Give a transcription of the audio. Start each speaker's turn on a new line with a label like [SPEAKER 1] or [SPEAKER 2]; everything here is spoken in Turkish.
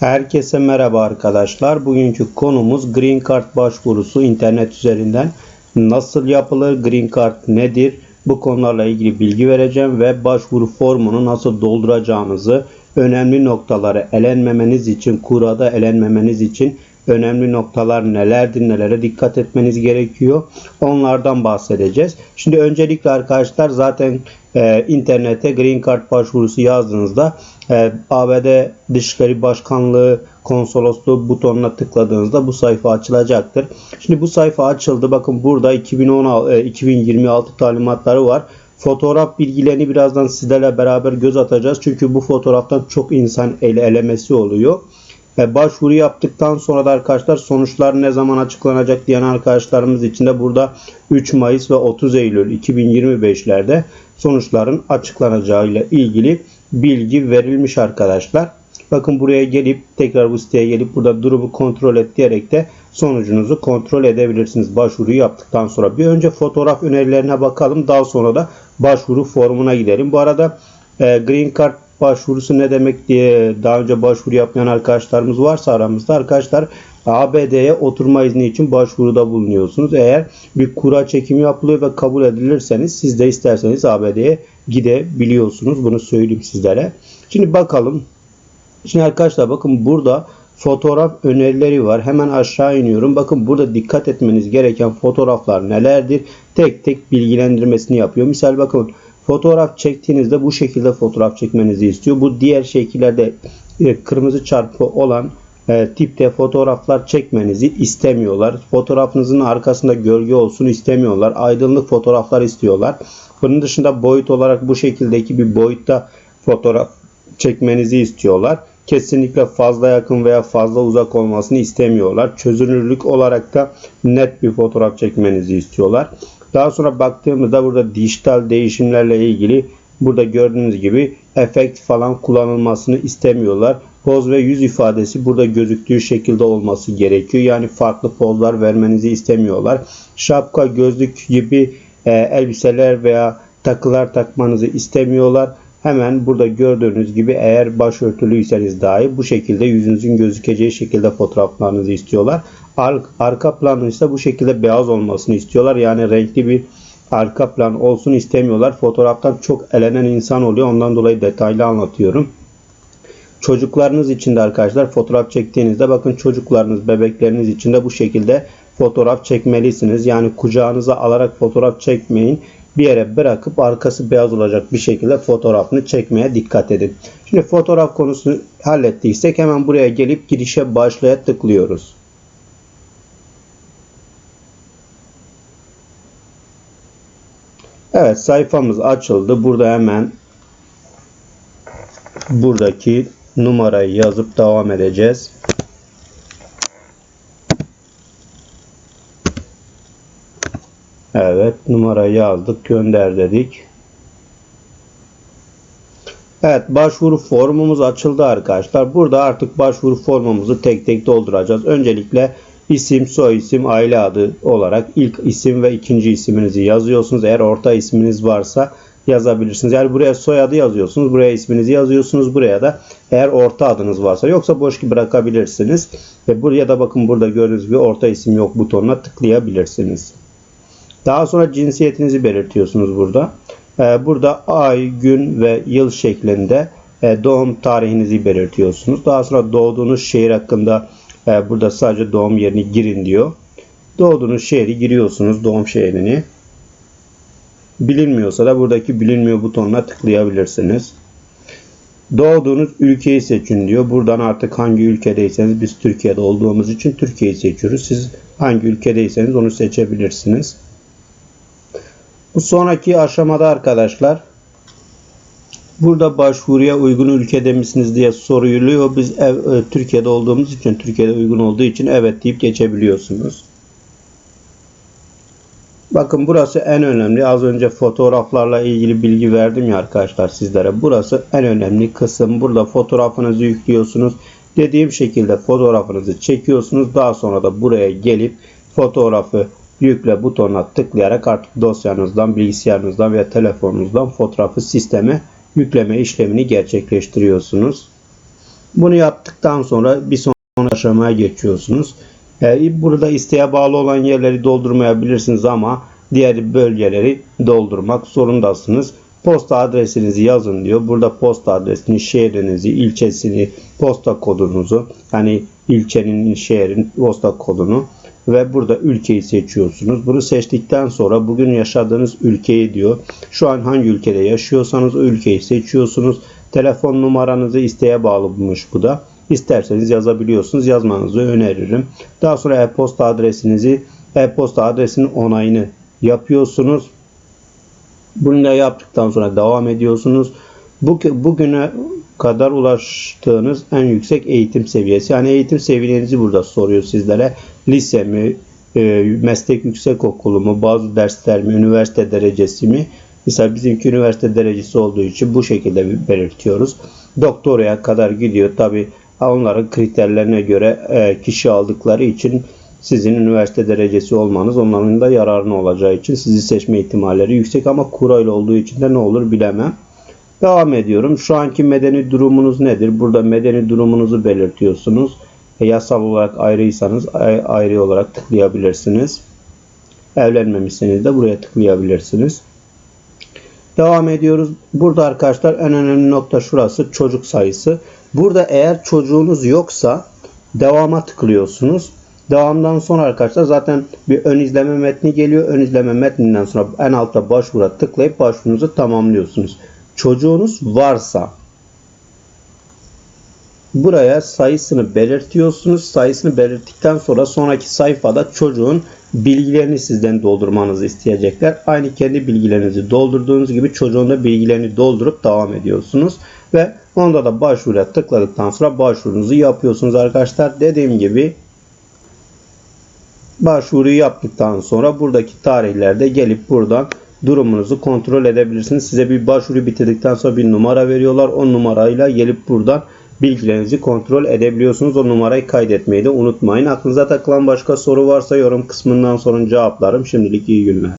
[SPEAKER 1] Herkese merhaba arkadaşlar. Bugünkü konumuz Green Card başvurusu internet üzerinden nasıl yapılır, Green Card nedir? Bu konularla ilgili bilgi vereceğim ve başvuru formunu nasıl dolduracağınızı, önemli noktaları elenmemeniz için, kurada elenmemeniz için önemli noktalar nelerdir, nelere dikkat etmeniz gerekiyor. Onlardan bahsedeceğiz. Şimdi öncelikle arkadaşlar zaten e, internete Green Card başvurusu yazdığınızda e, ABD Dışişleri Başkanlığı konsolosluğu butonuna tıkladığınızda bu sayfa açılacaktır. Şimdi bu sayfa açıldı. Bakın burada 2016 e, 2026 talimatları var. Fotoğraf bilgilerini birazdan sizlerle beraber göz atacağız. Çünkü bu fotoğraftan çok insan ele elemesi oluyor. Başvuru yaptıktan sonra da arkadaşlar sonuçlar ne zaman açıklanacak diyen arkadaşlarımız için de burada 3 Mayıs ve 30 Eylül 2025'lerde sonuçların açıklanacağı ile ilgili bilgi verilmiş arkadaşlar. Bakın buraya gelip tekrar bu siteye gelip burada durumu kontrol et diyerek de sonucunuzu kontrol edebilirsiniz başvuruyu yaptıktan sonra. Bir önce fotoğraf önerilerine bakalım. Daha sonra da başvuru formuna gidelim. Bu arada e, Green Card başvurusu ne demek diye daha önce başvuru yapmayan arkadaşlarımız varsa aramızda arkadaşlar ABD'ye oturma izni için başvuruda bulunuyorsunuz. Eğer bir kura çekimi yapılıyor ve kabul edilirseniz siz de isterseniz ABD'ye gidebiliyorsunuz. Bunu söyleyeyim sizlere. Şimdi bakalım. Şimdi arkadaşlar bakın burada fotoğraf önerileri var. Hemen aşağı iniyorum. Bakın burada dikkat etmeniz gereken fotoğraflar nelerdir? Tek tek bilgilendirmesini yapıyor. Misal bakın fotoğraf çektiğinizde bu şekilde fotoğraf çekmenizi istiyor. Bu diğer şekillerde e, kırmızı çarpı olan e, tipte fotoğraflar çekmenizi istemiyorlar. Fotoğrafınızın arkasında gölge olsun istemiyorlar. Aydınlık fotoğraflar istiyorlar. Bunun dışında boyut olarak bu şekildeki bir boyutta fotoğraf çekmenizi istiyorlar. Kesinlikle fazla yakın veya fazla uzak olmasını istemiyorlar. Çözünürlük olarak da net bir fotoğraf çekmenizi istiyorlar. Daha sonra baktığımızda burada dijital değişimlerle ilgili burada gördüğünüz gibi efekt falan kullanılmasını istemiyorlar. Poz ve yüz ifadesi burada gözüktüğü şekilde olması gerekiyor. Yani farklı pozlar vermenizi istemiyorlar. Şapka, gözlük gibi e, elbiseler veya takılar takmanızı istemiyorlar. Hemen burada gördüğünüz gibi eğer başörtülüyseniz dahi bu şekilde yüzünüzün gözükeceği şekilde fotoğraflarınızı istiyorlar. Ar arka planın ise bu şekilde beyaz olmasını istiyorlar. Yani renkli bir arka plan olsun istemiyorlar. Fotoğraftan çok elenen insan oluyor. Ondan dolayı detaylı anlatıyorum. Çocuklarınız için de arkadaşlar fotoğraf çektiğinizde bakın çocuklarınız, bebekleriniz için de bu şekilde fotoğraf çekmelisiniz. Yani kucağınıza alarak fotoğraf çekmeyin. Bir yere bırakıp arkası beyaz olacak bir şekilde fotoğrafını çekmeye dikkat edin. Şimdi fotoğraf konusunu hallettiysek hemen buraya gelip girişe başlaya tıklıyoruz. Evet sayfamız açıldı. Burada hemen buradaki numarayı yazıp devam edeceğiz. Evet numarayı yazdık gönder dedik. Evet başvuru formumuz açıldı arkadaşlar. Burada artık başvuru formumuzu tek tek dolduracağız. Öncelikle isim, soy isim, aile adı olarak ilk isim ve ikinci isminizi yazıyorsunuz. Eğer orta isminiz varsa yazabilirsiniz. Yani buraya soyadı yazıyorsunuz. Buraya isminizi yazıyorsunuz. Buraya da eğer orta adınız varsa yoksa boş bırakabilirsiniz. Ve buraya da bakın burada gördüğünüz gibi orta isim yok butonuna tıklayabilirsiniz. Daha sonra cinsiyetinizi belirtiyorsunuz burada. Ee, burada ay, gün ve yıl şeklinde e, doğum tarihinizi belirtiyorsunuz. Daha sonra doğduğunuz şehir hakkında e, burada sadece doğum yerini girin diyor. Doğduğunuz şehri giriyorsunuz, doğum şehrini. Bilinmiyorsa da buradaki bilinmiyor butonuna tıklayabilirsiniz. Doğduğunuz ülkeyi seçin diyor. Buradan artık hangi ülkedeyseniz biz Türkiye'de olduğumuz için Türkiye'yi seçiyoruz. Siz hangi ülkedeyseniz onu seçebilirsiniz. Bu sonraki aşamada arkadaşlar burada başvuruya uygun ülkede misiniz diye soruluyor. Biz ev, e, Türkiye'de olduğumuz için Türkiye'de uygun olduğu için evet deyip geçebiliyorsunuz. Bakın burası en önemli. Az önce fotoğraflarla ilgili bilgi verdim ya arkadaşlar sizlere. Burası en önemli kısım. Burada fotoğrafınızı yüklüyorsunuz. Dediğim şekilde fotoğrafınızı çekiyorsunuz. Daha sonra da buraya gelip fotoğrafı yükle butonuna tıklayarak artık dosyanızdan, bilgisayarınızdan veya telefonunuzdan fotoğrafı sisteme yükleme işlemini gerçekleştiriyorsunuz. Bunu yaptıktan sonra bir sonraki aşamaya geçiyorsunuz. E, burada isteğe bağlı olan yerleri doldurmayabilirsiniz ama diğer bölgeleri doldurmak zorundasınız. Posta adresinizi yazın diyor. Burada posta adresini, şehrinizi, ilçesini, posta kodunuzu, hani ilçenin, şehrin posta kodunu ve burada ülkeyi seçiyorsunuz. Bunu seçtikten sonra bugün yaşadığınız ülkeyi diyor. Şu an hangi ülkede yaşıyorsanız o ülkeyi seçiyorsunuz. Telefon numaranızı isteğe bağlımış bu da. İsterseniz yazabiliyorsunuz. Yazmanızı öneririm. Daha sonra e-posta adresinizi, e-posta adresinin onayını yapıyorsunuz. Bunu da yaptıktan sonra devam ediyorsunuz. Bu, bugüne kadar ulaştığınız en yüksek eğitim seviyesi. Yani eğitim seviyenizi burada soruyor sizlere. Lise mi, e, meslek yüksekokulu mu, bazı dersler mi, üniversite derecesi mi? Mesela bizimki üniversite derecesi olduğu için bu şekilde belirtiyoruz. Doktoraya kadar gidiyor. Tabi onların kriterlerine göre e, kişi aldıkları için sizin üniversite derecesi olmanız onların da yararına olacağı için sizi seçme ihtimalleri yüksek ama kurayla olduğu için de ne olur bilemem. Devam ediyorum. Şu anki medeni durumunuz nedir? Burada medeni durumunuzu belirtiyorsunuz. E, yasal olarak ayrıysanız ayrı olarak tıklayabilirsiniz. Evlenmemişseniz de buraya tıklayabilirsiniz. Devam ediyoruz. Burada arkadaşlar en önemli nokta şurası çocuk sayısı. Burada eğer çocuğunuz yoksa devama tıklıyorsunuz. Devamdan sonra arkadaşlar zaten bir ön izleme metni geliyor. Ön izleme metninden sonra en altta başvura tıklayıp başvurunuzu tamamlıyorsunuz. Çocuğunuz varsa buraya sayısını belirtiyorsunuz. Sayısını belirttikten sonra sonraki sayfada çocuğun bilgilerini sizden doldurmanızı isteyecekler. Aynı kendi bilgilerinizi doldurduğunuz gibi çocuğun da bilgilerini doldurup devam ediyorsunuz. Ve onda da başvuruya tıkladıktan sonra başvurunuzu yapıyorsunuz arkadaşlar. Dediğim gibi başvuruyu yaptıktan sonra buradaki tarihlerde gelip buradan durumunuzu kontrol edebilirsiniz. Size bir başvuru bitirdikten sonra bir numara veriyorlar. O numarayla gelip buradan bilgilerinizi kontrol edebiliyorsunuz. O numarayı kaydetmeyi de unutmayın. Aklınıza takılan başka soru varsa yorum kısmından sonra cevaplarım. Şimdilik iyi günler.